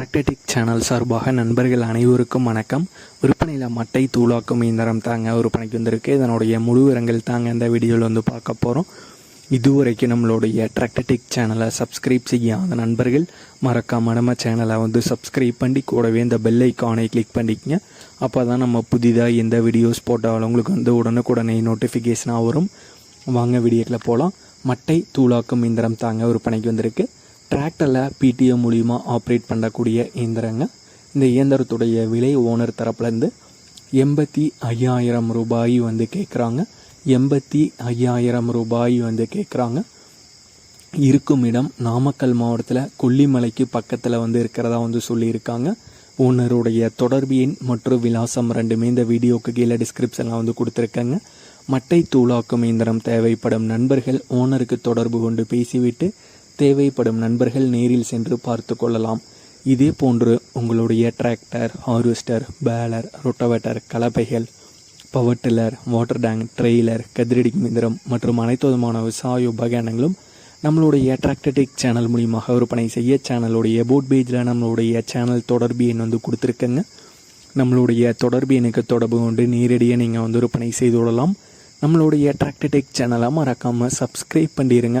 டிராக்டடிக் channel சார்பாக நண்பர்கள் அனைவருக்கும் வணக்கம். விற்பனையில் மட்டை தூளாக்கும் இயந்திரம் தாங்க விற்பனைக்கு வந்திருக்கு. இதனுடைய முழு விவரங்கள் தாங்க இந்த வீடியோவில் வந்து பார்க்க போகிறோம் இதுவரைக்கும் நம்மளுடைய டிராக்டடிக் சேனலை சப்ஸ்கிரைப் செய்யாத நண்பர்கள் மறக்காம நம்ம சேனலை வந்து சப்ஸ்கிரைப் பண்ணி கூடவே இந்த பெல் ஐக்கானை கிளிக் பண்ணிக்கங்க. அப்போ தான் நம்ம புதிதாக எந்த வீடியோஸ் போட்டாலும் உங்களுக்கு வந்து உடனுக்குடனே நோட்டிஃபிகேஷனாக வரும். வாங்க வீடியோக்கில் போகலாம் மட்டை தூளாக்கும் இயந்திரம் தாங்க விற்பனைக்கு வந்திருக்கு. டிராக்டரில் பிடிஎம் மூலிமா ஆப்ரேட் பண்ணக்கூடிய இயந்திரங்க. இந்த இயந்திரத்துடைய விலை ஓனர் தரப்புலேருந்து எண்பத்தி ஐயாயிரம் ரூபாய் வந்து கேட்குறாங்க எண்பத்தி ஐயாயிரம் ரூபாய் வந்து கேட்குறாங்க இருக்கும் இடம் நாமக்கல் மாவட்டத்தில் கொல்லிமலைக்கு பக்கத்தில் வந்து இருக்கிறதா வந்து சொல்லியிருக்காங்க. ஓனருடைய தொடர்பு எண் மற்றும் விலாசம் ரெண்டுமே இந்த வீடியோக்கு கீழே டிஸ்கிரிப்ஷனில் வந்து கொடுத்துருக்கேங்க. மட்டை தூளாக்கும் இயந்திரம் தேவைப்படும் நண்பர்கள் ஓனருக்கு தொடர்பு கொண்டு பேசிவிட்டு தேவைப்படும் நண்பர்கள் நேரில் சென்று பார்த்து கொள்ளலாம். இதே போன்று உங்களுடைய tractor harvester baler rotavator கலப்பைகள் power tiller water tank trailer கதிரடி மிந்திரம் மற்றும் அனைத்து விதமான விவசாய உபகரணங்களும் நம்மளுடைய டிராக்டடிக் சேனல் மூலியமாக விற்பனை செய்ய சேனலுடைய போட் பேஜில் நம்மளுடைய சேனல் தொடர்பு எண் வந்து கொடுத்துருக்கேங்க. நம்மளுடைய தொடர்பு எனக்கு தொடர்பு கொண்டு நேரடியாக நீங்கள் வந்து விற்பனை செய்து கொள்ளலாம். நம்மளுடைய டிராக்டடிக் சேனலை மறக்காமல் சப்ஸ்கிரைப் பண்ணிடுங்க